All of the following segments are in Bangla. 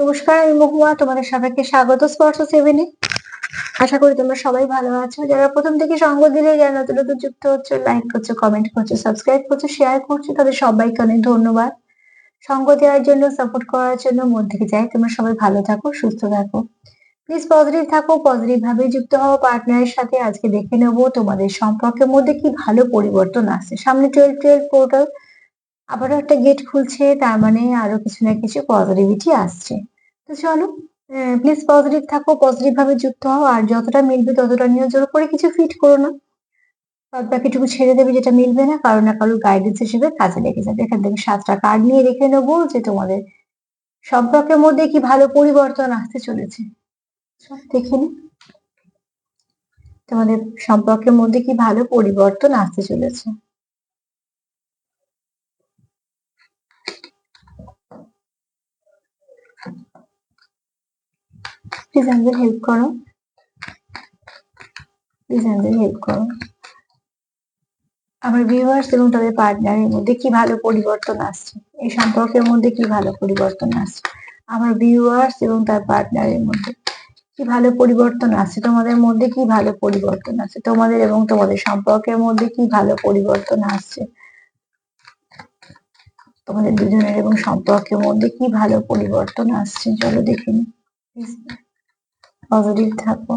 নমস্কার, আমি মহুয়া, তোমাদের সবাইকে স্বাগত স্পর্শ সেভেনে আশা করি তোমরা সবাই ভালো আছো। যারা প্রথম থেকে সঙ্গ দিলে, যারা নতুন নতুন যুক্ত হচ্ছে লাইক করছ কমেন্ট করছ সাবস্ক্রাইব করছ শেয়ার করছ, তাদের সবাইকে অনেক ধন্যবাদ। সঙ্গ দেওয়ার জন্য সাপোর্ট করার জন্য মন থেকে চাই তোমরা সবাই ভালো থাকো, সুস্থ থাকো। প্লিজ পজিটিভ থাকো পজিটিভ ভাবে যুক্ত হও। পার্টনারের সাথে আজকে দেখে নেব তোমাদের সম্পর্কের মধ্যে কি ভালো পরিবর্তন আসছে। সামনে টুয়েলভ টুয়েলভ পোর্টাল আবারও একটা গেট খুলছে, তার মানে আরও কিছু না কিছু পজিটিভিটি আসছে। তো চলো প্লিজ পজিটিভ থাকো পজিটিভ ভাবে যুক্ত হও, আর যতটা মিলবে ততটা নিয়ে জোর করে কিছু ফিট করো না। বাদ বাকিটুকু ছেড়ে দেবে যেটা মিলবে না, কারও না কারোর গাইডেন্স হিসেবে কাজে লেগে যাবে। এখান থেকে সাতটা কার্ড নিয়ে রেখে নেব যে তোমাদের সম্পর্কের মধ্যে কি ভালো পরিবর্তন আসতে চলেছে। দেখে তোমাদের সম্পর্কের মধ্যে কি ভালো পরিবর্তন আসতে চলেছে। প্লিজ আমাদের হেল্প করো। প্লিজ আমাদের হেল্প করো। আমার ভিউয়ার্স এবং তাদের পার্টনারের মধ্যে কি ভালো পরিবর্তন আসছে? এই সম্পর্কের মধ্যে কি ভালো পরিবর্তন আসছে? আমার ভিউয়ার্স এবং তার পার্টনারের মধ্যে কি ভালো পরিবর্তন আসছে? তোমাদের মধ্যে কি ভালো পরিবর্তন আসছে? তোমাদের এবং তোমাদের সম্পর্কের মধ্যে কি ভালো পরিবর্তন আসছে? তোমাদের দুজনের এবং সম্পর্কের মধ্যে কি ভালো পরিবর্তন আসছে? চলো দেখে নি পজিটিভ থাকো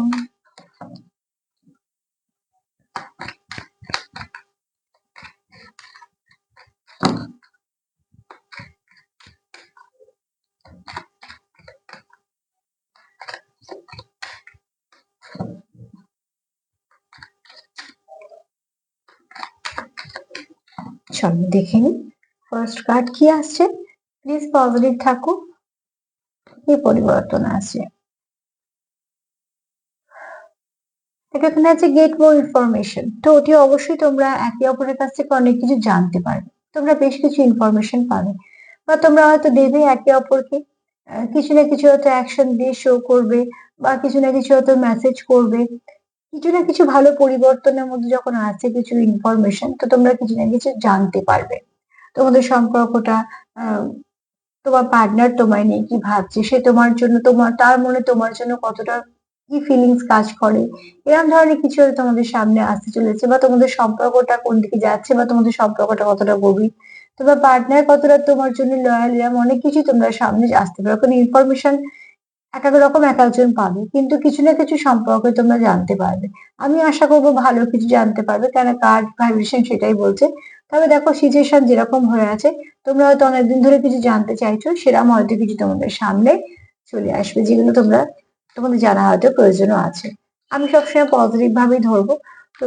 চলো দেখে নি ফার্স্ট কার্ড কি আসছে? প্লিজ পজিটিভ থাকো কি পরিবর্তন আসছে। এখানে আছে গেট মোর ইনফরমেশন তো ওটি অবশ্যই তোমরা একে অপরের কাছ থেকে অনেক কিছু জানতে পারবে। তোমরা বেশ কিছু ইনফরমেশন পাবে। বা তোমরা হয়তো দেবে একে অপরকে কিছু না কিছু হয়তো অ্যাকশন দিয়ে শো করবে, বা কিছু না কিছু হয়তো মেসেজ করবে। কিছু না কিছু ভালো পরিবর্তনের মধ্যে যখন আসছে কিছু ইনফরমেশন তো তোমরা কিছু না কিছু জানতে পারবে। তোমাদের সম্পর্কটা তোমার পার্টনার তোমায় নিয়ে কি ভাবছে, সে তোমার জন্য তোমার, তার মনে তোমার জন্য কতটা কি ফিলিংস কাজ করে? এরকম ধরনের কিছু তোমাদের সামনে আসতে চলেছে বা তোমাদের সম্পর্কটা কোন দিকে যাচ্ছে বা তোমাদের সম্পর্কটা কতটা গভীর? তোমার পার্টনার কতটা তোমার জন্য লয়াল এরকম অনেক কিছু তোমরা সামনে আসতে পারো। কারণ ইনফরমেশন এক এক রকম এক একজন পাবে, কিন্তু কিছু না কিছু সম্পর্কে তোমরা জানতে পারবে। আমি আশা করব ভালো কিছু জানতে পারবে, কেন কার্ড ভাইব্রেশন সেটাই বলছে। তবে দেখো সিচুয়েশন যেরকম হয়ে আছে, তোমরা হয়তো অনেকদিন ধরে কিছু জানতে চাইছো সেরকম হয়তো কিছু তোমাদের সামনে চলে আসবে যেগুলো তোমরা তোমাদের জানা হয়তো প্রয়োজনও আছে। আমি সবসময় পজিটিভ ভাবেই ধরবো। তো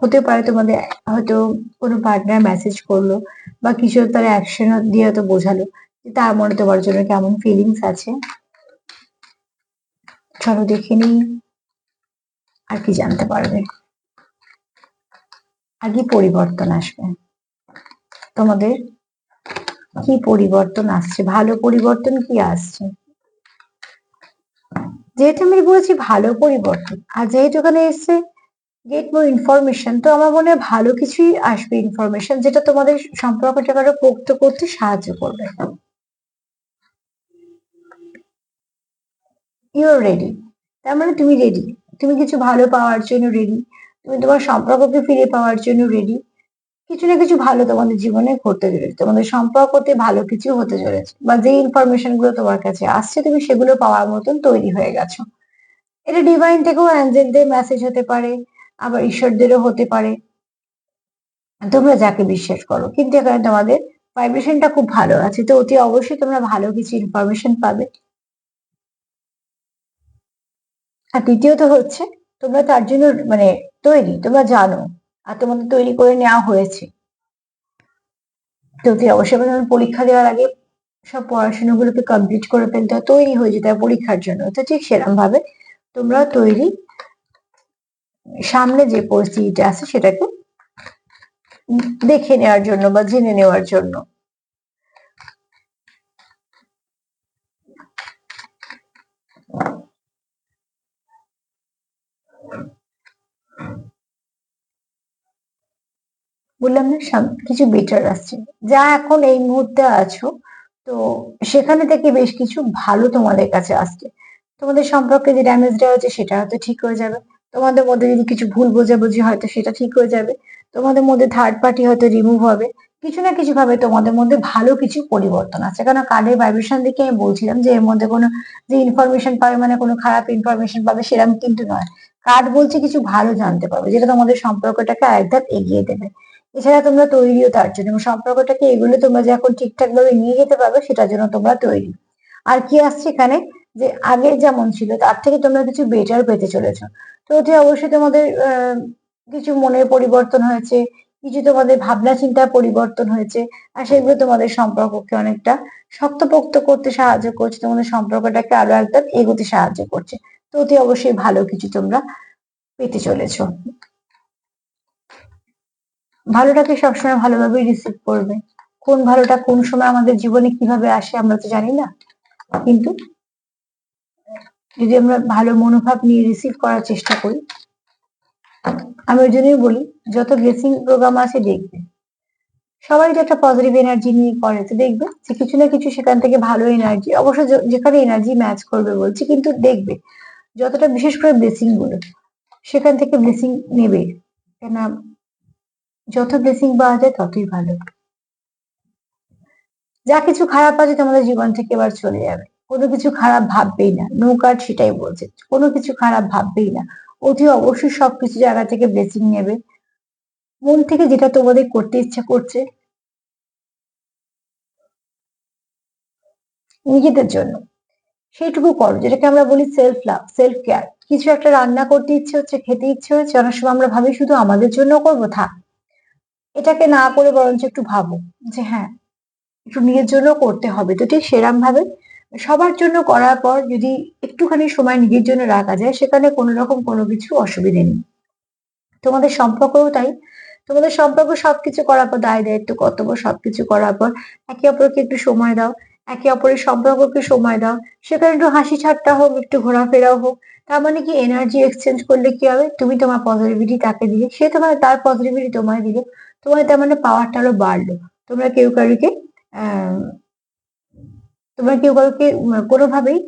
হতে পারে তোমাদের হয়তো কোনো পার্টনার মেসেজ করল বা কিছু তার অ্যাকশন দিয়ে হয়তো বোঝালো যে তার মনে তোমার জন্য কেমন ফিলিংস আছে। চলো দেখে নিই আর কি জানতে পারবে। আর কি পরিবর্তন আসবে? তোমাদের কি পরিবর্তন আসছে? ভালো পরিবর্তন কি আসছে? যেহেতু আমি বলছি ভালো পরিবর্তন, আর যেহেতু ওখানে এসছে গেট মোর ইনফরমেশন তো আমার মনে হয় ভালো কিছুই আসবে ইনফরমেশন যেটা তোমাদের সম্পর্কটাকে আরও পোক্ত করতে সাহায্য করবে। ইউর রেডি তার মানে তুমি রেডি তুমি কিছু ভালো পাওয়ার জন্য রেডি তুমি তোমার সম্পর্ককে ফিরে পাওয়ার জন্য রেডি কিছু না কিছু ভালো তোমাদের জীবনে ঘটতে চলেছে। তোমাদের সম্পর্কতে ভালো কিছু হতে চলেছে। বা যে ইনফরমেশনগুলো তোমার কাছে আসছে তুমি সেগুলো পাওয়ার মতন তৈরি হয়ে গেছো। এটা ডিভাইন থেকেও অ্যাঞ্জেলদের মেসেজ হতে পারে আবার ঈশ্বরদেরও হতে পারে। তোমরা যাকে বিশ্বাস করো। কিন্তু এখানে তোমাদের ভাইব্রেশনটা খুব ভালো আছে। তো অতি অবশ্যই তোমরা ভালো কিছু ইনফরমেশন পাবে। আর দ্বিতীয়ত হচ্ছে তোমরা তার জন্য মানে তৈরি তোমরা জানো। তোমাদের তৈরি করে নেওয়া হয়েছে। তো অবশ্যই পরীক্ষা দেওয়ার আগে সব পড়াশোনাগুলোকে কমপ্লিট করে ফেলতে হয়, তৈরি হয়ে যেতে হয় পরীক্ষার জন্য। তো ঠিক সেরকম ভাবে তোমরা তৈরি সামনে যে পরিস্থিতিটা আছে সেটাকে দেখে নেওয়ার জন্য বা জেনে নেওয়ার জন্য বললাম না কিছু বেটার আসছে যা এখন এই মুহূর্তে আছো, তো সেখানে থেকে বেশ কিছু ভালো তোমাদের কাছে আসছে। তোমাদের সম্পর্কে যে ড্যামেজটা হয়েছে সেটা হয়তো ঠিক হয়ে যাবে। তোমাদের মধ্যে যদি কিছু ভুল বোঝাবুঝি হয়তো সেটা ঠিক হয়ে যাবে। তোমাদের মধ্যে থার্ড পার্টি হয়তো রিমুভ হবে। কিছু না কিছু ভাবে তোমাদের মধ্যে ভালো কিছু পরিবর্তন আছে। কারণ কার্ডের ভাইব্রেশন দেখে আমি বলছিলাম যে এর মধ্যে কোনো যে ইনফরমেশন পাবে মানে কোনো খারাপ ইনফরমেশন পাবে সেরকম কিন্তু নয়। কার্ড বলছে কিছু ভালো জানতে পারবে, যেটা তোমাদের সম্পর্কটাকে আরেক ধাপ এগিয়ে দেবে। এছাড়া তোমরা তৈরিও তার জন্য, এবং সম্পর্কটাকে এগুলো তোমরা যখন ঠিকঠাক ভাবে নিয়ে যেতে পারবে সেটার জন্য তোমরা তৈরি। আর কি আসছে এখানে? যে আগে যেমন ছিল, তার থেকে তোমরা কিছু বেটার পেতে চলেছো। তো অতি অবশ্যই তোমাদের কিছু মনের পরিবর্তন হয়েছে, কিছু তোমাদের ভাবনা চিন্তার পরিবর্তন হয়েছে, আর সেগুলো তোমাদের সম্পর্ককে অনেকটা শক্তপোক্ত করতে সাহায্য করছে, তোমাদের সম্পর্কটাকে আরও একদম এগোতে সাহায্য করছে। তো অতি অবশ্যই ভালো কিছু তোমরা পেতে চলেছো। ভালোটাকে সবসময় ভালোভাবে রিসিভ করবে। কোন ভালোটা কোন সময় আমাদের জীবনে কীভাবে আসে আমরা তো জানি না। কিন্তু যদি আমরা ভালো মনোভাব নিয়ে রিসিভ করার চেষ্টা করি, আমি ওই জন্যই বলি, যত ব্লেসিং প্রোগ্রাম আছে দেখবে। সবাই যে একটা পজিটিভ এনার্জি নিয়ে করে, তো দেখবে যে কিছু না কিছু সেখান থেকে ভালো এনার্জি অবশ্য যেখানে এনার্জি ম্যাচ করবে বলছি, কিন্তু দেখবে যতটা বিশেষ করে ব্লেসিংগুলো সেখান থেকে ব্লেসিং নেবে। কেন যত ব্লেসিং পাওয়া যায় ততই ভালো। যা কিছু খারাপ আছে তোমাদের জীবন থেকে এবার চলে যাবে। কোনো কিছু খারাপ ভাববেই না। নো কার্ড সেটাই বলছে। কোনো কিছু খারাপ ভাববেই না। অতি অবশ্যই সবকিছু জায়গা থেকে ব্লেসিং নেবে। মন থেকে যেটা তোমাদের করতে ইচ্ছা করছে। নিজেদের জন্য। সেইটুকু করো। যেটাকে আমরা বলি সেলফ লাভ সেলফ কেয়ার কিছু একটা রান্না করতে ইচ্ছে হচ্ছে, খেতে ইচ্ছে হচ্ছে, অনেক সময় আমরা ভাবি শুধু আমাদের জন্য করব, থাক। এটাকে না করে বরঞ্চ একটু ভাবো যে হ্যাঁ একটু নিজের জন্য করতে হবে। তো ঠিক সেরাম ভাবে সবার জন্য করার পর যদি একটুখানি সময় নিজের জন্য রাখা যায়, সেখানে কোনো রকম কোনো কিছু অসুবিধে নেই। তোমাদের সম্পর্কও তাই। তোমাদের সম্পর্ক সবকিছু করার পর, দায় দায়িত্ব, কর্তব্য সবকিছু করার পর, একে অপরকে একটু সময় দাও, একে অপরের সম্পর্ককে সময় দাও। সেখানে একটু হাসি ঠাট্টা হোক, একটু ঘোরাফেরাও হোক, তার মানে কি এনার্জি এক্সচেঞ্জ করলে কি হবে? তুমি তোমার পজিটিভিটি তাকে দিলে সে তোমার, তার পজিটিভিটি তোমায় দিলে তোমার তার মানে পাওয়ারটা আরও বাড়লো। তোমরা কেউ কারুকে তোমরা কেউ উম, কোনোভাবেই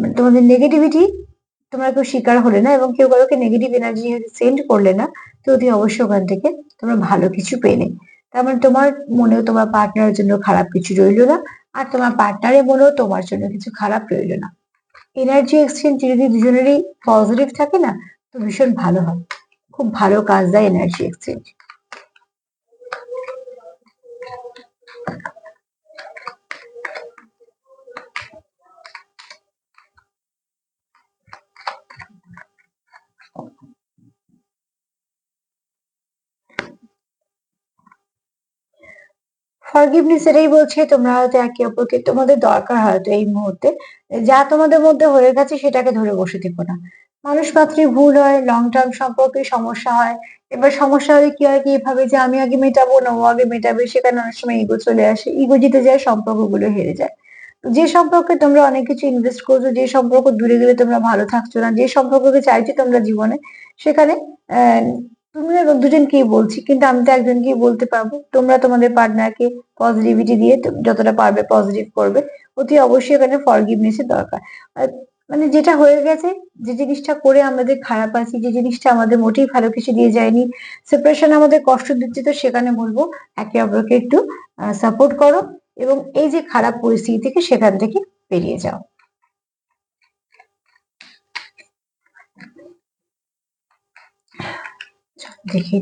মানে তোমাদের নেগেটিভিটি তোমরা কেউ শিকার হলে না এবং কেউ কারোকে নেগেটিভ এনার্জি সেন্ড করলে না তো অতি অবশ্যই ওখান থেকে তোমরা ভালো কিছু পেলে। তার মানে তোমার মনেও তোমার পার্টনারের জন্য খারাপ কিছু রইল না আর তোমার পার্টনারের মনেও তোমার জন্য কিছু খারাপ রইল না। এনার্জি এক্সচেঞ্জ যদি দুজনেরই পজিটিভ থাকে না তো ভীষণ ভালো হয়। খুব ভালো কাজ দেয় এনার্জি এক্সচেঞ্জ ফরগিভনেস এটাই বলছে, তোমরা হয়তো একে অপরকে তোমাদের দরকার হয়তো এই মুহূর্তে। যা তোমাদের মধ্যে হয়ে গেছে সেটাকে ধরে বসে থেকো না। মানুষ মাত্রই ভুল হয় লং টার্ম সম্পর্কে সমস্যা হয়। এবার সমস্যা হলে কি হয় কি ভাবে যে আমি আগে মেটাবো না, ও আগে মেটাবে, সেখানে অনেক সময় ইগো চলে আসে ইগো জিতে যায়, সম্পর্কগুলো হেরে যায়। যে সম্পর্কে তোমরা অনেক কিছু ইনভেস্ট করছ, যে সম্পর্ক দূরে গেলে তোমরা ভালো থাকছো না, যে সম্পর্ককে চাইছো তোমরা জীবনে, সেখানে তুমি এবং দুজনকেই বলছি, কিন্তু আমি তো একজনকেই বলতে পারব। তোমরা তোমাদের পার্টনারকে পজিটিভিটি দিয়ে, যতটা পারবে পজিটিভ করবে, অতি অবশ্যই এখানে ফরগিভনেস এর দরকার মানে যেটা হয়ে গেছে, যে জিনিসটা করে আমাদের খারাপ আছি, যে জিনিসটা আমাদের মোটেই ভালো কিছু দিয়ে যায়নি সেপারেশন আমাদের কষ্ট দিচ্ছে, তো সেখানে বলব একে অপরকে একটু সাপোর্ট করো এবং এই যে খারাপ পরিস্থিতি থেকে সেখান থেকে বেরিয়ে যাও। দেখি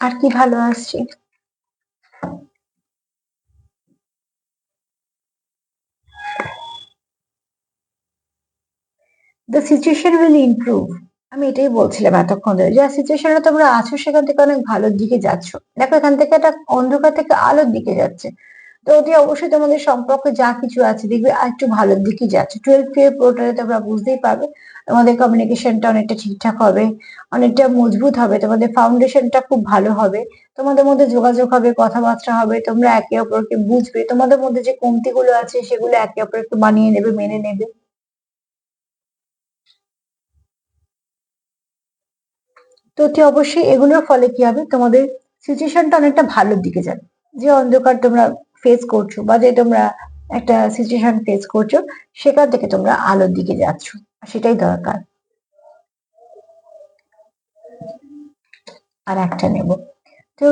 আর কি ভালো আসছে দ্য সিচুয়েশন উইল ইমপ্রুভ আমি এটাই বলছিলাম এতক্ষণ ধরে যে সিচুয়েশনে তোমরা আছো, সেখান থেকে অনেক ভালোর দিকে যাচ্ছ। দেখো, এখান থেকে একটা অন্ধকার থেকে আলোর দিকে যাচ্ছে। তো অতি অবশ্যই তোমাদের সম্পর্কে যা কিছু আছে, দেখবে আর একটু ভালোর দিকে যাচ্ছে। টুয়েলভ কে পোর্টালে তোমরা বুঝতেই পারবে, তোমাদের কমিউনিকেশনটা অনেকটা ঠিকঠাক হবে, অনেকটা মজবুত হবে, তোমাদের ফাউন্ডেশনটা খুব ভালো হবে, তোমাদের মধ্যে যোগাযোগ হবে, কথাবার্তা হবে, তোমরা একে অপরকে বুঝবে, তোমাদের মধ্যে যে কমতিগুলো আছে, সেগুলো একে অপরকে মানিয়ে নেবে, মেনে নেবে। তো অতি অবশ্যই এগুলোর ফলে কি হবে? তোমাদের সিচুয়েশনটা অনেকটা ভালোর দিকে যাবে। যে অন্ধকার তোমরা ফেস করছ বা যে তোমরা একটা সিচুয়েশন ফেস করছ, সেখান থেকে তোমরা আলোর দিকে যাচ্ছ। সেটাই দরকার। আর একটা নেব। তো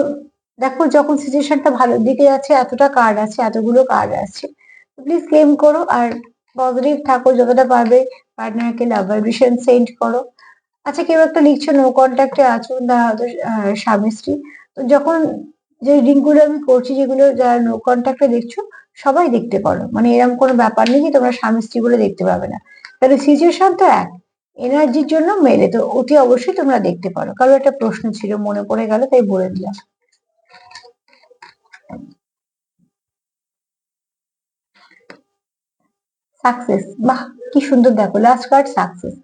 দেখো যখন সিচুয়েশনটা ভালোর দিকে যাচ্ছে, এতটা কার্ড আছে, এতগুলো কার্ড আছে প্লিজ ক্লেম করো। আর পজিটিভ থাকো, যতটা পারবে পার্টনারকে লাভ ভাইব্রেশন সেন্ড করো। আচ্ছা কেউ একটা লিখছো নো কন্ট্যাক্টে আছো না হয়তো স্বামী, স্ত্রী। তো যখন যে রিডিংগুলো আমি করছি, যেগুলো যারা নো কন্ট্যাক্টে দেখছ, সবাই দেখতে পারো। মানে এরকম কোনো ব্যাপার নেই যে তোমরা স্বামী, স্ত্রী বলে দেখতে পাবে না। তাহলে সিচুয়েশন তো এক এনার্জির জন্য মেলে। তো অতি অবশ্যই তোমরা দেখতে পারো। কারও একটা প্রশ্ন ছিল, মনে পড়ে গেল, তাই বলে দিলাম। সাকসেস বাহ, কি সুন্দর দেখো লাস্ট কার্ড সাকসেস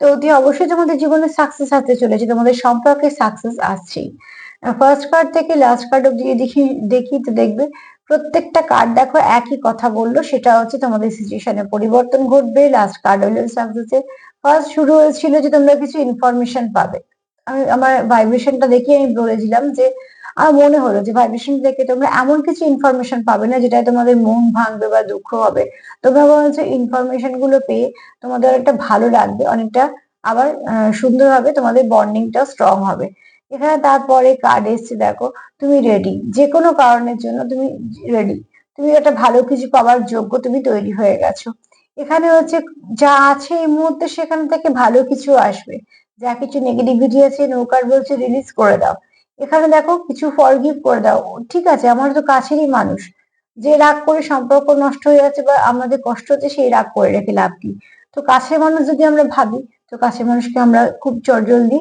তো অতি অবশ্যই তোমাদের জীবনে সাকসেস আসতে চলেছে, তোমাদের সম্পর্কে সাকসেস আসছেই ফার্স্ট কার্ড থেকে লাস্ট কার্ড অব্দি দেখি দেখি তো দেখবে, প্রত্যেকটা কার্ড দেখো একই কথা বলল, সেটা হচ্ছে তোমাদের সিচুয়েশনে পরিবর্তন ঘটবে লাস্ট কার্ড হলো সাকসেসে ফার্স্ট শুরু হয়েছিল যে তোমরা কিছু ইনফরমেশন পাবে। আমি আমার ভাইব্রেশনটা দেখে আমি বলেছিলাম যে আমার মনে হলো যে ভাইব্রেশন দেখে তোমরা এমন কিছু ইনফরমেশন পাবে না যেটা তোমাদের মন ভাঙবে বা দুঃখ হবে। তোমরা বলছো ইনফরমেশনগুলো পেয়ে তোমাদের একটা ভালো লাগবে অনেকটা আবার আহ, সুন্দর হবে তোমাদের বন্ডিংটা স্ট্রং হবে। এখানে তারপরে কার্ড এসছে দেখো তুমি রেডি যে কোনো কারণের জন্য তুমি রেডি তুমি একটা ভালো কিছু পাওয়ার যোগ্য তুমি তৈরি হয়ে গেছো। এখানে হচ্ছে যা আছে এই মুহূর্তে সেখান থেকে ভালো কিছু আসবে। যা কিছু নেগেটিভিটি আছে, নৌকার বলছে রিলিজ করে দাও। এখানে দেখো কিছু ফরগিভ করে দাও। ঠিক আছে, আমার তো কাছেরই মানুষ। যে রাগ করে সম্পর্ক নষ্ট হয়ে যাচ্ছে বা আমাদের কষ্ট হচ্ছে, সেই রাগ করে রেখে লাভ কি? তো কাছের মানুষ যদি আমরা ভাবি, তো কাছের মানুষকে আমরা খুব চটজলদি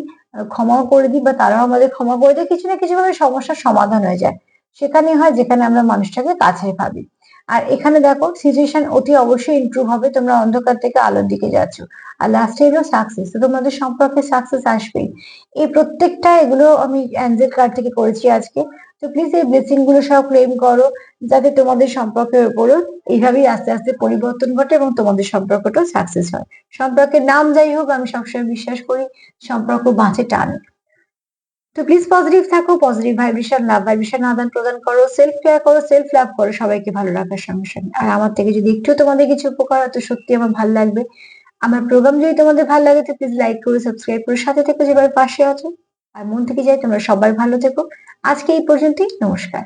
ক্ষমাও করে দিই বা তারাও আমাদের ক্ষমা করে দেয়। কিছু না কিছু ভাবে সমস্যার সমাধান হয়ে যায়। সেখানে হয় যেখানে আমরা মানুষটাকে কাছে ভাবি। আর এখানে দেখো সিচুয়েশন অতি অবশ্যই ইমপ্রুভ হবে। তোমরা অন্ধকার থেকে আলোর দিকে যাচ্ছ। আর লাস্টে এলো সাকসেস তো তোমাদের সম্পর্কে সাকসেস আসবেই। এই প্রত্যেকটা এগুলো আমি অ্যাঞ্জেল কার্ড থেকে করেছি আজকে। তো প্লিজ এই ব্লেসিংগুলো সব ক্লেম করো, যাতে তোমাদের সম্পর্কের উপরও এইভাবেই আস্তে আস্তে পরিবর্তন ঘটে এবং তোমাদের সম্পর্কটাও সাকসেস হয়। সম্পর্কের নাম যাই হোক, আমি সবসময় বিশ্বাস করি, সম্পর্ক বাঁচে, টানে। তো প্লিজ পজিটিভ থাকো পজিটিভ ভাইব্রেশন লাভ ভাইব্রেশন আদান প্রদান করো সেলফ কেয়ার করো সেলফ লাভ করো, সবাইকে ভালো রাখার সঙ্গে সঙ্গে। আর আমার থেকে যদি একটু তোমাদের কিছু উপকার হয়, তো সত্যি আমার ভালো লাগবে। আমার প্রোগ্রাম যদি তোমাদের ভালো লাগে, তো প্লিজ লাইক করো সাবস্ক্রাইব করো, সাথে থেকে, যেভাবে পাশে আছো। আর মন থেকে যাই তোমরা সবাই ভালো থেকো। আজকে এই পর্যন্তই, নমস্কার।